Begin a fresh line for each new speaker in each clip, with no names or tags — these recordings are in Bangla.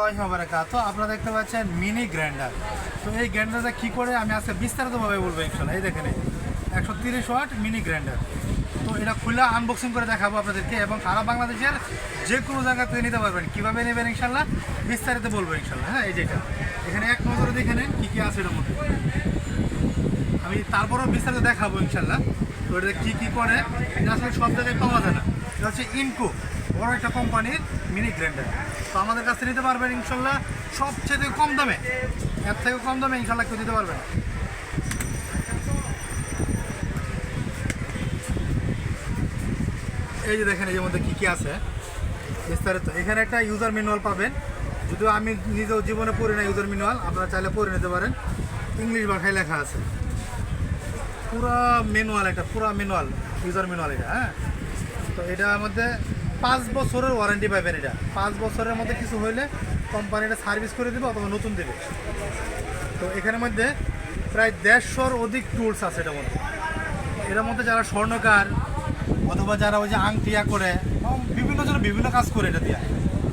আপনারা দেখতে পাচ্ছেন মিনি গ্রাইন্ডার। তো এই গ্রাইন্ডারটা কী করে আমি আজকে বিস্তারিতভাবে বলব ইনশাল্লাহ এই দেখেন একশো তিরিশ ওয়াট মিনি গ্রাইন্ডার। তো এটা খুলে আনবক্সিং করে দেখাবো আপনাদেরকে এবং সারা বাংলাদেশের যে কোনো জায়গা থেকে নিতে পারবেন। কীভাবে নেবেন ইনশাল্লাহ বিস্তারিত বলব ইনশাল্লাহ হ্যাঁ এই যেটা এখানে এক নজরে দেখে নেন কী কী আছে এটার মধ্যে। আমি তারপরেও বিস্তারিত দেখাবো ইনশাল্লাহ তো এটা কী কী করে? এটা আসলে সব জায়গায় পাওয়া যায় না। এটা হচ্ছে ইনকো। বড় একটা কোম্পানির মিনি গ্রাইন্ডার তো আমাদের কাছে নিতে পারবেন ইনশাল্লাহ সবচেয়ে কম দামে। এর থেকে কম দামে ইনশাল্লাহ কেউ দিতে পারবেন এই যে দেখেন, এই মধ্যে কী কী আছে? বিস্তারিত। এখানে একটা ইউজার ম্যানুয়াল পাবেন। যদিও আমি নিজেও জীবনে পড়ি না ইউজার ম্যানুয়াল আপনারা চাইলে পড়ে নিতে পারেন। ইংলিশ ভাষায় লেখা আছে। পুরা ম্যানুয়াল এটা পুরা ম্যানুয়াল ইউজার ম্যানুয়াল এটা হ্যাঁ? তো এটার মধ্যে পাঁচ বছরের ওয়ারেন্টি পাবেন এটা। পাঁচ বছরের মধ্যে কিছু হইলে কোম্পানিটা সার্ভিস করে দেবে অথবা নতুন দেবে। তো এখানের মধ্যে প্রায় দেড়শোর অধিক টুলস আছে এটার মধ্যে। এটার মধ্যে যারা স্বর্ণকার অথবা যারা ওই যে আংটিয়া করে বিভিন্ন জন বিভিন্ন কাজ করে এটা দিয়ে।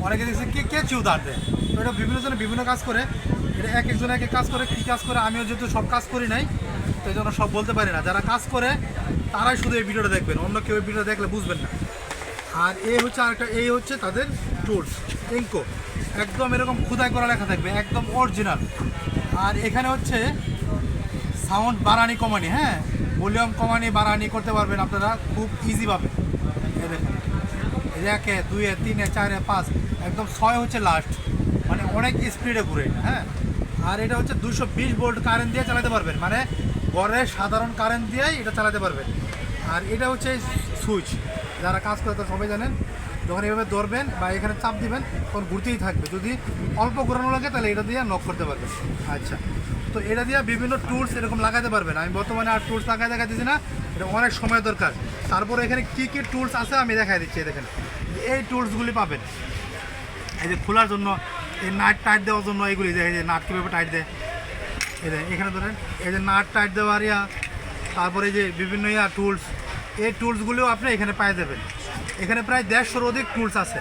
অনেকে দেখছে কে কে চিউ দাঁড় দেয়? তো এটা বিভিন্ন জনে বিভিন্ন কাজ করে। এটা এক একজন এক কাজ করে, কী কাজ করে, আমিও যেহেতু সব কাজ করি নাই, তো এই জন্য সব বলতে পারি না। যারা কাজ করে, তারাই শুধু এই ভিডিওটা দেখবেন। অন্য কেউ এই ভিডিও দেখলে বুঝবেন না। আর এই হচ্ছে আরেকটা, এই হচ্ছে তাদের টুলস ইঙ্কো একদম এরকম খুদাই করা লেখা থাকবে, একদম অরিজিনাল আর এখানে হচ্ছে সাউন্ড বাড়ানি কমানি হ্যাঁ? ভলিউম কমানি, বাড়ানি করতে পারবেন আপনারা খুব ইজিভাবে এই দেখুন, একে, দুয়ে, তিনে, চারে, পাঁচ, একদম ছয় হচ্ছে লাস্ট মানে অনেক স্পিডে ঘুরে হ্যাঁ? আর এটা হচ্ছে দুশো বিশ ভোল্ট কারেন্ট দিয়ে চালাতে পারবেন মানে ঘরে সাধারণ কারেন্ট দিয়েই এটা চালাতে পারবেন। আর এটা হচ্ছে সুইচ যারা কাজ করে তারা সবাই জানেন, যখন এভাবে ধরবেন বা এখানে চাপ দিবেন, তখন ঘুরতেই থাকবে। যদি অল্প ঘোরানো লাগে, তাহলে এটা দিয়ে নক করতে পারবেন। আচ্ছা। তো এটা দিয়ে বিভিন্ন টুলস এরকম লাগাতে পারবেন। আমি বর্তমানে আর টুলস লাগাই দেখা দিচ্ছি না। এটা অনেক সময় দরকার। তারপরে এখানে কী কী টুলস আছে আমি দেখাই দিচ্ছি দেখেন। এই টুলসগুলি পাবেন। এই যে খোলার জন্য, এই নাট টাইট দেওয়ার জন্য এইগুলি এই যে নাট কীভাবে টাইট দেয়? এই এখানে ধরেন, এই যে নাট টাইট দেওয়ার ইয়া, তারপরে যে বিভিন্ন ইয়া টুলস এই টুলসগুলিও আপনি এখানে পাই যাবেন। এখানে প্রায় দেড়শোর অধিক টুলস আছে।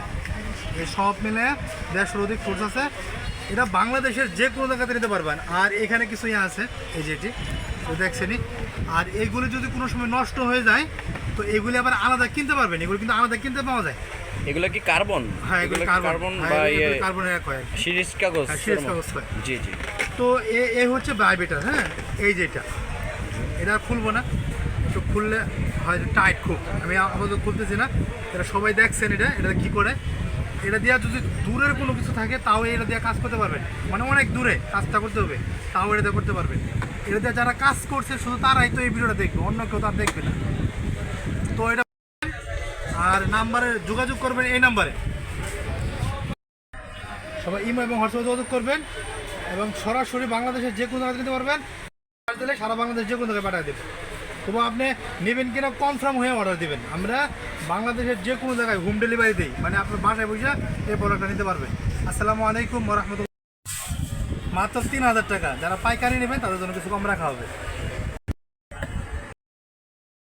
এই সব মিলে দেড়শোর অধিক টুলস আছে। এটা বাংলাদেশের যে কোনো জায়গাতে নিতে পারবেন। আর এখানে কিছু ইয়ে আছে এই যেটি তো দেখছেনই। আর এইগুলি যদি কোনো সময় নষ্ট হয়ে যায় তো এগুলি আবার আলাদা কিনতে পারবেন। এগুলি কিন্তু আলাদা কিনতে পাওয়া যায়।
এগুলো কি কার্বন?
হ্যাঁ এগুলি কার্বন।
বা ইয়ে?
এক হয়
সিরিজ কাগজ
হ্যাঁ, সিরিজ কাগজ
জি জি।
তো এ হচ্ছে ভাইবেটার হ্যাঁ? এই যেটা এটা। খুলবো না। একটু খুললে হয়তো টাইট খুব আমি আপাতত খুলতেছি না। এটা সবাই দেখছেন এটা এটা কী করে? এটা দিয়ে যদি দূরের কোনো কিছু থাকে, তাও এটা দিয়ে কাজ করতে পারবেন। মানে অনেক দূরে কাজটা করতে হবে, তাও এটা দিয়ে করতে পারবেন। এটা দিয়ে যারা কাজ করছে, শুধু তারাই তো এই ভিডিওটা দেখবে, অন্য কেউ তার দেখবে না। তো এটা আর নাম্বারে যোগাযোগ করবেন এই নাম্বারে। সবাই ইমো এবং হোয়াটসঅ্যাপে যোগাযোগ করবেন এবং সরাসরি বাংলাদেশের যে কোনো জায়গায় নিতে পারবেন। সারা বাংলাদেশ যে কোনো জায়গায় পাঠিয়ে দেবেন। তবু আপনি নেবেন কিনা কনফার্ম হয়ে অর্ডার দেবেন। আমরা বাংলাদেশের যে কোনো জায়গায় হোম ডেলিভারি দিই। মানে আপনার বাসায় বসে এই প্রোডাক্টটা নিতে পারবেন আসসালামু আলাইকুম রহমতুল্লাহ। মাত্র তিন হাজার টাকা। যারা পাইকারি নেবেন, তাদের জন্য কিছু কম রাখা হবে।